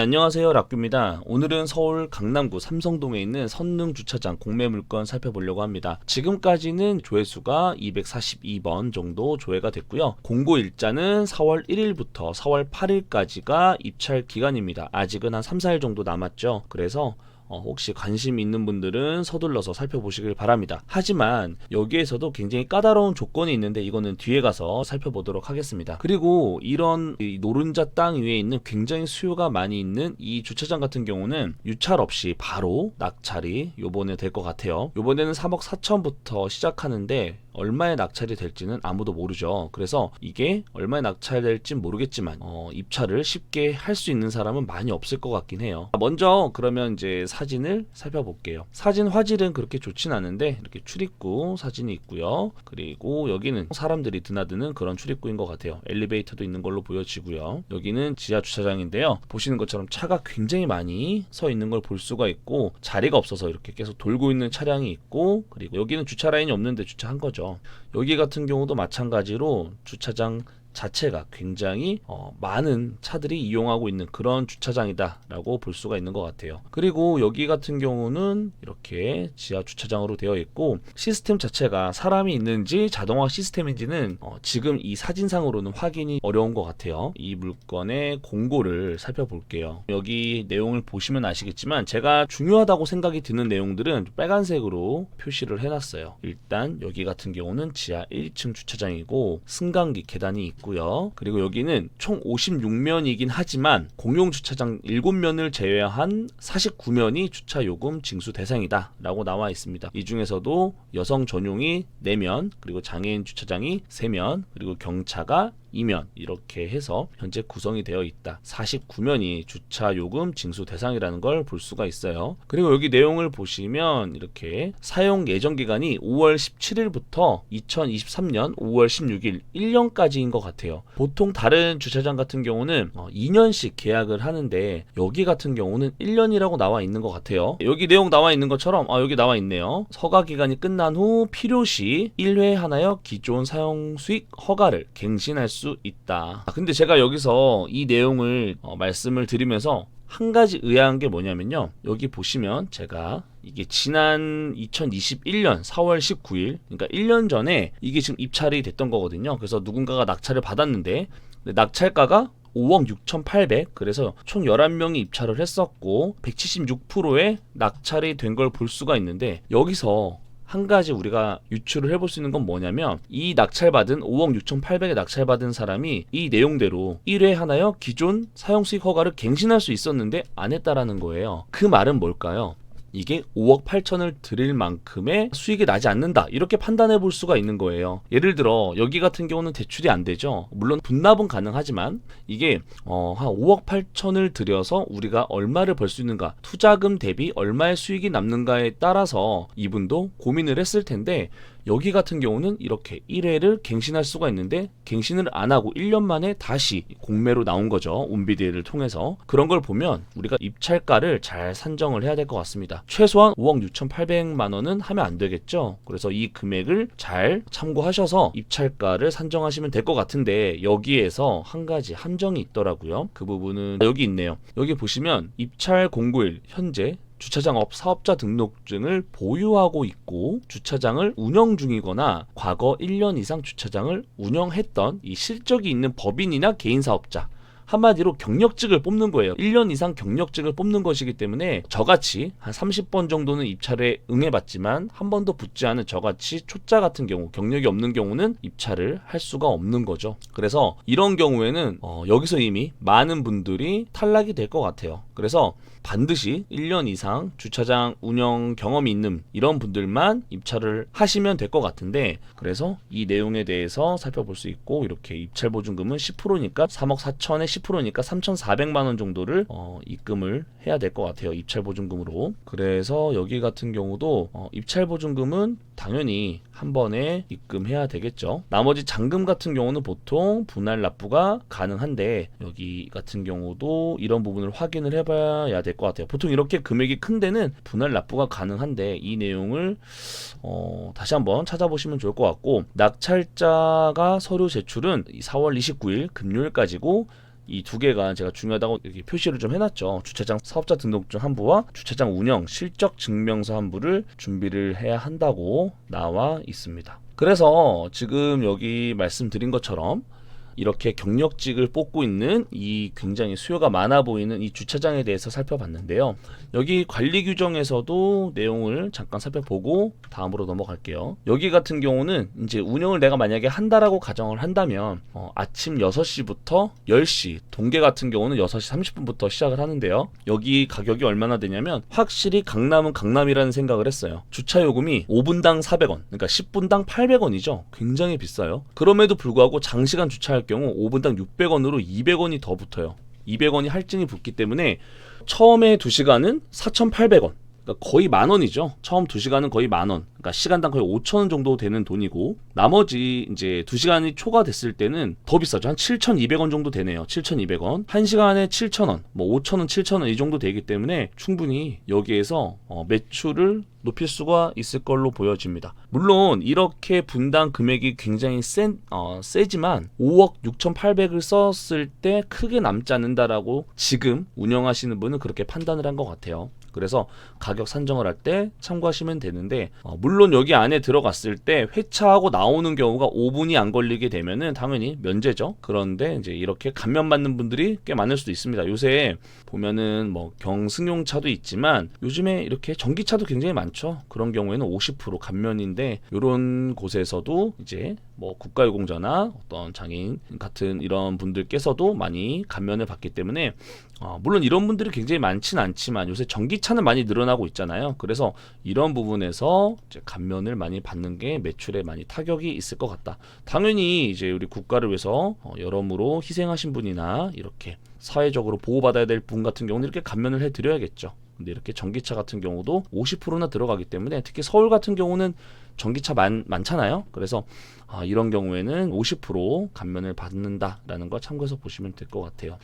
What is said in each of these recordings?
안녕하세요 락규입니다. 오늘은 서울 강남구 삼성동에 있는 선릉 주차장 공매 물건 살펴보려고 합니다. 지금까지는 조회수가 242번 정도 조회가 됐고요. 공고 일자는 4월 1일부터 4월 8일까지가 입찰 기간입니다. 아직은 한 3, 4일 정도 남았죠. 그래서 어, 혹시 관심 있는 분들은 서둘러서 살펴보시길 바랍니다. 하지만 여기에서도 굉장히 까다로운 조건이 있는데 이거는 뒤에 가서 살펴보도록 하겠습니다. 그리고 이런 이 노른자 땅 위에 있는 굉장히 수요가 많이 있는 이 주차장 같은 경우는 유찰 없이 바로 낙찰이 요번에 될 것 같아요. 요번에는 3억 4천부터 시작하는데 얼마에 낙찰이 될지는 아무도 모르죠. 그래서 이게 얼마에 낙찰될지 모르겠지만 어, 입찰을 쉽게 할 수 있는 사람은 많이 없을 것 같긴 해요. 먼저 그러면 이제 사진을 살펴볼게요. 사진 화질은 그렇게 좋진 않은데 이렇게 출입구 사진이 있고요. 그리고 여기는 사람들이 드나드는 그런 출입구인 것 같아요. 엘리베이터도 있는 걸로 보여지고요. 여기는 지하 주차장인데요. 보시는 것처럼 차가 굉장히 많이 서 있는 걸 볼 수가 있고 자리가 없어서 이렇게 계속 돌고 있는 차량이 있고 그리고 여기는 주차 라인이 없는데 주차한 거죠. 여기 같은 경우도 마찬가지로 주차장 자체가 굉장히 어, 많은 차들이 이용하고 있는 그런 주차장이다라고 볼 수가 있는 것 같아요. 그리고 여기 같은 경우는 이렇게 지하 주차장으로 되어 있고 시스템 자체가 사람이 있는지 자동화 시스템인지는 어, 지금 이 사진상으로는 확인이 어려운 것 같아요. 이 물건의 공고를 살펴볼게요. 여기 내용을 보시면 아시겠지만 제가 중요하다고 생각이 드는 내용들은 빨간색으로 표시를 해놨어요. 일단 여기 같은 경우는 지하 1층 주차장이고 승강기 계단이 있고요. 그리고 여기는 총 56면이긴 하지만 공용 주차장 7면을 제외한 49면이 주차 요금 징수 대상이다 라고 나와 있습니다. 이 중에서도 여성 전용이 4면 그리고 장애인 주차장이 3면 그리고 경차가 2면 이렇게 해서 현재 구성이 되어 있다. 49면이 주차 요금 징수 대상이라는 걸 볼 수가 있어요. 그리고 여기 내용을 보시면 이렇게 사용 예정 기간이 5월 17일부터 2023년 5월 16일 1년까지인 것 같아요. 보통 다른 주차장 같은 경우는 어, 2년씩 계약을 하는데 여기 같은 경우는 1년이라고 나와 있는 것 같아요. 여기 내용 나와 있는 것처럼 아 여기 나와 있네요. 허가 기간이 끝난 후 필요시 1회 하나여 기존 사용 수익 허가를 갱신할 수 있다. 아, 근데 제가 여기서 이 내용을 어, 말씀을 드리면서 한 가지 의아한 게 뭐냐면요. 여기 보시면 제가 이게 지난 2021년 4월 19일, 그러니까 1년 전에 이게 지금 입찰이 됐던 거거든요. 그래서 누군가가 낙찰을 받았는데 낙찰가가 5억 6,800 그래서 총 11명이 입찰을 했었고 176%의 낙찰이 된 걸 볼 수가 있는데 여기서 한 가지 우리가 유추를 해볼 수 있는 건 뭐냐면 이 낙찰받은 5억 6,800에 낙찰받은 사람이 이 내용대로 1회 하나여 기존 사용 수익 허가를 갱신할 수 있었는데 안 했다라는 거예요. 그 말은 뭘까요? 이게 5억 8천을 드릴 만큼의 수익이 나지 않는다. 이렇게 판단해 볼 수가 있는 거예요. 예를 들어 여기 같은 경우는 대출이 안 되죠. 물론 분납은 가능하지만 이게 어, 한 5억 8천을 들여서 우리가 얼마를 벌 수 있는가, 투자금 대비 얼마의 수익이 남는가에 따라서 이분도 고민을 했을 텐데 여기 같은 경우는 이렇게 1회를 갱신할 수가 있는데 갱신을 안 하고 1년 만에 다시 공매로 나온 거죠. 온비디를 통해서. 그런 걸 보면 우리가 입찰가를 잘 산정을 해야 될 것 같습니다. 최소한 5억 6,800만 원은 하면 안 되겠죠. 그래서 이 금액을 잘 참고하셔서 입찰가를 산정하시면 될 것 같은데 여기에서 한 가지 함정이 있더라고요. 그 부분은 여기 있네요. 여기 보시면 입찰 공고일 현재 주차장업 사업자 등록증을 보유하고 있고 주차장을 운영 중이거나 과거 1년 이상 주차장을 운영했던 이 실적이 있는 법인이나 개인 사업자 한마디로 경력직을 뽑는 거예요. 1년 이상 경력직을 뽑는 것이기 때문에 저같이 한 30번 정도는 입찰에 응해봤지만 한 번도 붙지 않은 저같이 초짜 같은 경우 경력이 없는 경우는 입찰을 할 수가 없는 거죠. 그래서 이런 경우에는 어, 여기서 이미 많은 분들이 탈락이 될 것 같아요. 그래서 반드시 1년 이상 주차장 운영 경험이 있는 이런 분들만 입찰을 하시면 될 것 같은데 그래서 이 내용에 대해서 살펴볼 수 있고 이렇게 입찰 보증금은 10%니까 3억 4천에 10%니까 3,400만 원 정도를 어, 입금을 해야 될 것 같아요. 입찰 보증금으로. 그래서 여기 같은 경우도 어, 입찰 보증금은 당연히 한 번에 입금해야 되겠죠. 나머지 잔금 같은 경우는 보통 분할 납부가 가능한데 여기 같은 경우도 이런 부분을 확인을 해봐야 될 것 같아요. 보통 이렇게 금액이 큰 데는 분할 납부가 가능한데 이 내용을 어, 다시 한번 찾아보시면 좋을 것 같고 낙찰자가 서류 제출은 4월 29일 금요일까지고 이 두 개가 제가 중요하다고 이렇게 표시를 좀 해놨죠. 주차장 사업자 등록증 한 부와 주차장 운영 실적 증명서 한 부를 준비를 해야 한다고 나와 있습니다. 그래서 지금 여기 말씀드린 것처럼 이렇게 경력직을 뽑고 있는 이 굉장히 수요가 많아 보이는 이 주차장에 대해서 살펴봤는데요. 여기 관리 규정에서도 내용을 잠깐 살펴보고 다음으로 넘어갈게요. 여기 같은 경우는 이제 운영을 내가 만약에 한다라고 가정을 한다면 어, 아침 6시부터 10시, 동계 같은 경우는 6시 30분부터 시작을 하는데요. 여기 가격이 얼마나 되냐면 확실히 강남은 강남이라는 생각을 했어요. 주차 요금이 5분당 400원, 그러니까 10분당 800원이죠. 굉장히 비싸요. 그럼에도 불구하고 장시간 주차할 경우 5분당 600원으로 200원이 더 붙어요. 200원이 할증이 붙기 때문에 처음에 2시간은 4,800원. 그러니까 거의 만 원이죠. 처음 2시간은 거의 만 원. 그러니까 시간당 거의 5천 원 정도 되는 돈이고 나머지 이제 2시간이 초과됐을 때는 더 비싸죠. 한 7,200원 정도 되네요. 7,200원. 1시간에 7,000원, 뭐 5,000원, 7,000원 이 정도 되기 때문에 충분히 여기에서 어, 매출을 높일 수가 있을 걸로 보여집니다. 물론 이렇게 분당 금액이 굉장히 센, 어, 세지만 5억 6,800을 썼을 때 크게 남지 않는다라고 지금 운영하시는 분은 그렇게 판단을 한 것 같아요. 그래서 가격 산정을 할 때 참고하시면 되는데 어, 물론 여기 안에 들어갔을 때 회차하고 나오는 경우가 5분이 안 걸리게 되면은 당연히 면제죠. 그런데 이제 이렇게 감면 받는 분들이 꽤 많을 수도 있습니다. 요새 보면은 뭐 경승용차도 있지만 요즘에 이렇게 전기차도 굉장히 많죠. 그런 경우에는 50% 감면인데 이런 곳에서도 이제 뭐 국가유공자나 어떤 장애인 같은 이런 분들께서도 많이 감면을 받기 때문에 어, 물론 이런 분들이 굉장히 많진 않지만 요새 전기 차는 많이 늘어나고 있잖아요. 그래서 이런 부분에서 감면을 많이 받는 게 매출에 많이 타격이 있을 것 같다. 당연히 이제 우리 국가를 위해서 어, 여러모로 희생하신 분이나 이렇게 사회적으로 보호받아야 될 분 같은 경우는 이렇게 감면을 해드려야겠죠. 근데 이렇게 전기차 같은 경우도 50%나 들어가기 때문에 특히 서울 같은 경우는 전기차 많, 많잖아요. 그래서 아, 이런 경우에는 50% 감면을 받는다라는 거 참고해서 보시면 될 것 같아요.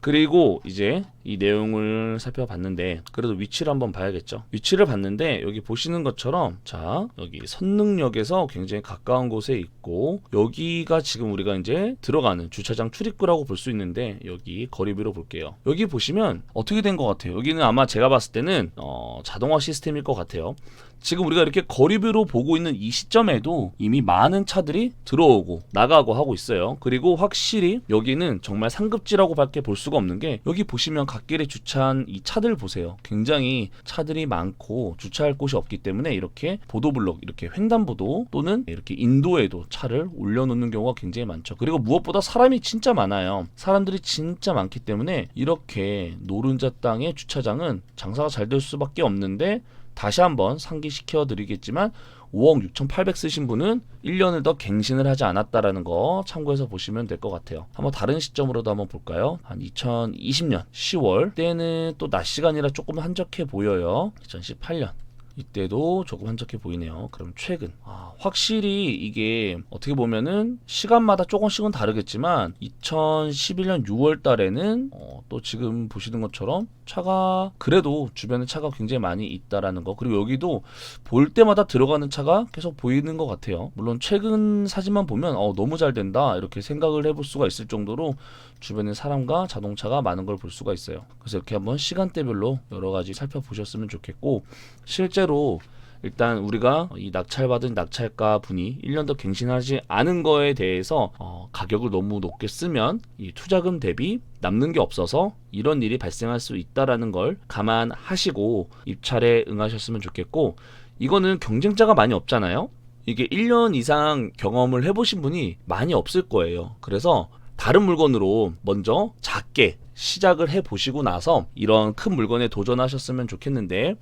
그리고 이제 이 내용을 살펴봤는데 그래도 위치를 한번 봐야겠죠. 위치를 봤는데 여기 보시는 것처럼 자 여기 선릉역에서 굉장히 가까운 곳에 있고 여기가 지금 우리가 이제 들어가는 주차장 출입구라고 볼 수 있는데 여기 거리비로 볼게요. 여기 보시면 어떻게 된 것 같아요. 여기는 아마 제가 봤을 때는 어, 자동화 시스템일 것 같아요. 지금 우리가 이렇게 거리뷰로 보고 있는 이 시점에도 이미 많은 차 들이 들어오고 나가고 하고 있어요. 그리고 확실히 여기는 정말 상급지라고 밖에 볼 수가 없는 게 여기 보시면 갓길에 주차한 이 차들 보세요. 굉장히 차들이 많고 주차할 곳이 없기 때문에 이렇게 보도블록 이렇게 횡단보도 또는 이렇게 인도에도 차를 올려놓는 경우가 굉장히 많죠. 그리고 무엇보다 사람이 진짜 많아요. 사람들이 진짜 많기 때문에 이렇게 노른자 땅의 주차장은 장사가 잘 될 수밖에 없는데 다시 한번 상기시켜 드리겠지만 5억 6,800 쓰신 분은 1년을 더 갱신을 하지 않았다라는 거 참고해서 보시면 될 것 같아요. 한번 다른 시점으로도 한번 볼까요? 한 2020년 10월 때는 또 낮 시간이라 조금 한적해 보여요. 2018년 이때도 조금 한적해 보이네요. 그럼 최근 아, 확실히 이게 어떻게 보면은 시간마다 조금씩은 다르겠지만 2011년 6월 달에는 어, 또 지금 보시는 것처럼 차가 그래도 주변에 차가 굉장히 많이 있다라는 거 그리고 여기도 볼 때마다 들어가는 차가 계속 보이는 것 같아요. 물론 최근 사진만 보면 어, 너무 잘 된다 이렇게 생각을 해볼 수가 있을 정도로 주변에 사람과 자동차가 많은 걸 볼 수가 있어요. 그래서 이렇게 한번 시간대별로 여러 가지 살펴보셨으면 좋겠고 실제로 일단 우리가 이 낙찰받은 낙찰가 분이 1년 더 갱신하지 않은 거에 대해서 어, 가격을 너무 높게 쓰면 이 투자금 대비 남는 게 없어서 이런 일이 발생할 수 있다라는 걸 감안하시고 입찰에 응하셨으면 좋겠고 이거는 경쟁자가 많이 없잖아요. 이게 1년 이상 경험을 해보신 분이 많이 없을 거예요. 그래서 다른 물건으로 먼저 작게 시작을 해 보시고 나서 이런 큰 물건에 도전하셨으면 좋겠는데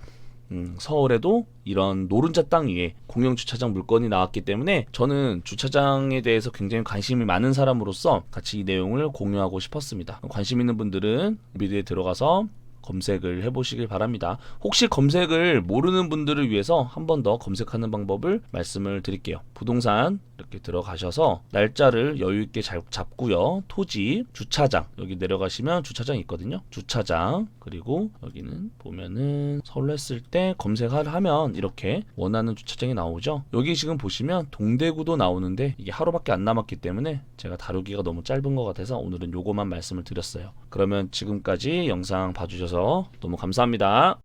음, 서울에도 이런 노른자 땅 위에 공영 주차장 물건이 나왔기 때문에 저는 주차장에 대해서 굉장히 관심이 많은 사람으로서 같이 이 내용을 공유하고 싶었습니다. 관심 있는 분들은 미디어에 들어가서 검색을 해보시길 바랍니다. 혹시 검색을 모르는 분들을 위해서 한 번 더 검색하는 방법을 말씀을 드릴게요. 부동산 이렇게 들어가셔서 날짜를 여유 있게 잘 잡고요. 토지, 주차장 여기 내려가시면 주차장 있거든요. 주차장 그리고 여기는 보면은 서울로 했을 때 검색을 하면 이렇게 원하는 주차장이 나오죠. 여기 지금 보시면 동대구도 나오는데 이게 하루밖에 안 남았기 때문에 제가 다루기가 너무 짧은 것 같아서 오늘은 요거만 말씀을 드렸어요. 그러면 지금까지 영상 봐주셔서 너무 감사합니다.